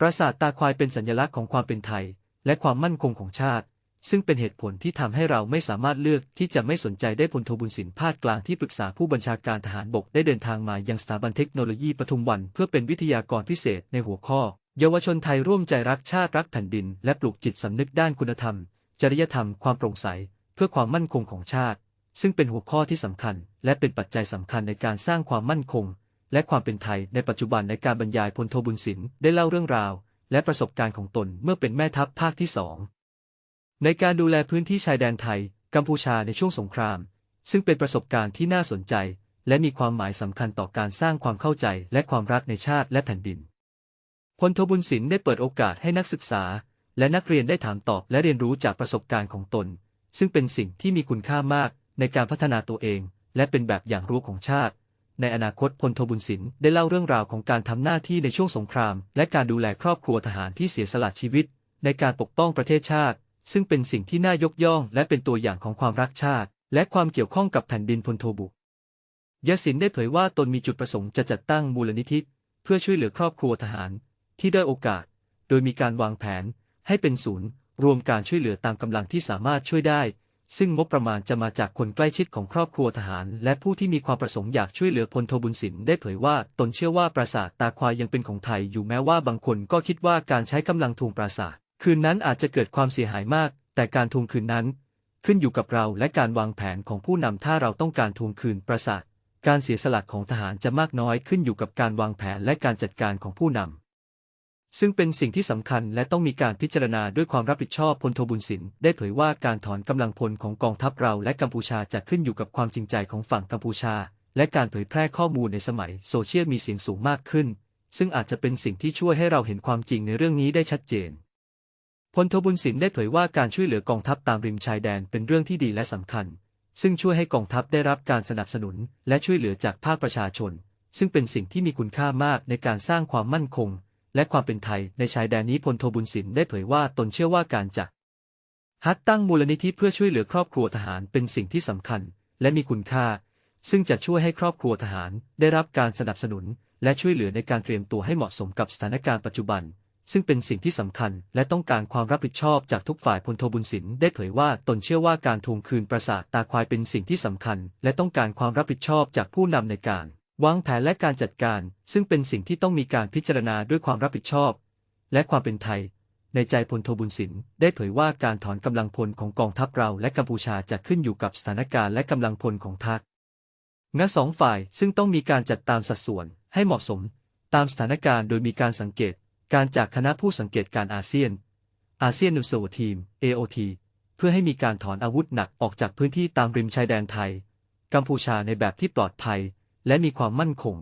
ปราสาทตาควายเป็นสัญลักษณ์ของความเป็นไทย และความมั่นคงของชาติ ซึ่งเป็นเหตุผลที่ทำให้เราไม่สามารถเลือกที่จะไม่สนใจได้พลโทบุญสินภาคกลางที่ปรึกษาผู้บัญชาการทหารบกได้เดินทางมายังสถาบันเทคโนโลยีปทุมวัน เพื่อเป็นวิทยากรพิเศษในหัวข้อ เยาวชนไทยร่วมใจรักชาติรักแผ่นดิน และปลูกจิตสำนึกด้านคุณธรรม จริยธรรมความโปร่งใส เพื่อความมั่นคงของชาติ ซึ่งเป็นหัวข้อที่สำคัญ และเป็นปัจจัยสำคัญในการสร้างความมั่นคง และความเป็นไทยในปัจจุบันในการบรรยายพลโทบุญสินได้เล่าเรื่องราว และประสบการณ์ของตนเมื่อเป็นแม่ทัพภาคที่สองในการดูแลพื้นที่ชายแดนไทย กัมพูชาในช่วงสงคราม ซึ่งเป็นประสบการณ์ที่น่าสนใจ และมีความหมายสำคัญต่อการสร้างความเข้าใจและความรักในชาติและแผ่นดินพลโทบุญสินได้เปิดโอกาสให้นักศึกษา และนักเรียนได้ถามตอบและเรียนรู้จากประสบการณ์ของตน ซึ่งเป็นสิ่งที่มีคุณค่ามากในการพัฒนาตัวเอง และเป็นแบบอย่างรู้ของชาติ ในอนาคตพลโทบุญสินได้เล่าเรื่องราวของการทำหน้าที่ในช่วงสงคราม และการดูแลครอบครัวทหารที่เสียสละชีวิต ในการปกป้องประเทศชาติ ซึ่งเป็นสิ่งที่น่ายกย่อง และเป็นตัวอย่างของความรักชาติ และความเกี่ยวข้องกับแผ่นดินพลโทบุยศินได้เผยว่าตนมีจุดประสงค์จะจัดตั้งมูลนิธิเพื่อช่วยเหลือครอบครัวทหาร ที่ได้โอกาส โดยมีการวางแผน ให้เป็นศูนย์ รวมการช่วยเหลือตามกำลังที่สามารถช่วยได้ ซึ่งงบประมาณจะมาจากคนใกล้ชิดของครอบครัวทหาร และผู้ที่มีความประสงค์อยากช่วยเหลือพลโทบุญสินได้เผยว่าตนเชื่อว่าปราสาทตาควายยังเป็นของไทยอยู่แม้ว่าบางคนก็คิดว่าการใช้กำลังทวงปราสาท คืนนั้นอาจจะเกิดความเสียหายมาก แต่การทวงคืนนั้น ขึ้นอยู่กับเราและการวางแผนของผู้นำถ้าเราต้องการทวงคืนปราสาท การเสียสละของทหารจะมากน้อยขึ้นอยู่กับการวางแผนและการจัดการของผู้นำ ซึ่งเป็นสิ่งที่สำคัญและต้องมีการพิจารณาด้วยความรับผิดชอบพลโทบุญสินได้เผยว่าการถอนกำลังพลของกองทัพเราและกัมพูชาจะขึ้นอยู่กับความจริงใจของฝั่งกัมพูชา และการเผยแพร่ข้อมูลในสมัยโซเชียลมีเสียงสูงมากขึ้น ซึ่งอาจจะเป็นสิ่งที่ช่วยให้เราเห็นความจริงในเรื่องนี้ได้ชัดเจนพลโทบุญสินได้เผยว่าการช่วยเหลือกองทัพตามริมชายแดนเป็นเรื่องที่ดีและสำคัญ ซึ่งช่วยให้กองทัพได้รับการสนับสนุน และช่วยเหลือจากภาคประชาชน ซึ่งเป็นสิ่งที่มีคุณค่ามากในการสร้างความมั่นคง และความเป็นไทยในชายแดนนี้พลโทบุญสินได้เผยว่าตนเชื่อว่าการจะฮัดตั้งมูลนิธิเพื่อช่วยเหลือครอบครัวทหารเป็นสิ่งที่สำคัญ และมีคุณค่า ซึ่งจะช่วยให้ครอบครัวทหารได้รับการสนับสนุน และช่วยเหลือในการเตรียมตัวให้เหมาะสมกับสถานการณ์ปัจจุบัน ซึ่งเป็นสิ่งที่สำคัญ และต้องการความรับผิดชอบจากทุกฝ่ายพลโทบุญสินได้เผยว่าตนเชื่อว่าการทวงคืนปราสาทตาควายเป็นสิ่งที่สำคัญ และต้องการความรับผิดชอบจากผู้นำในการ วางแผนและการจัดการ ซึ่งเป็นสิ่งที่ต้องมีการพิจารณาด้วยความรับผิดชอบ และความเป็นไทย ในใจพลโทบุญสินได้เผยว่าการถอนกำลังพลของกองทัพเราและกัมพูชาจะขึ้นอยู่กับสถานการณ์และกำลังพลของทักงะสองฝ่ายซึ่งต้องมีการจัดตามสัดส่วนให้เหมาะสม ตามสถานการณ์โดยมีการสังเกต การจากคณะผู้สังเกตการอาเซียน อาเซียนนูโซทีม AOT เพื่อให้มีการถอนอาวุธหนักออกจากพื้นที่ตามริมชายแดนไทย กัมพูชาในแบบที่ปลอดภัย และมีความมั่นคง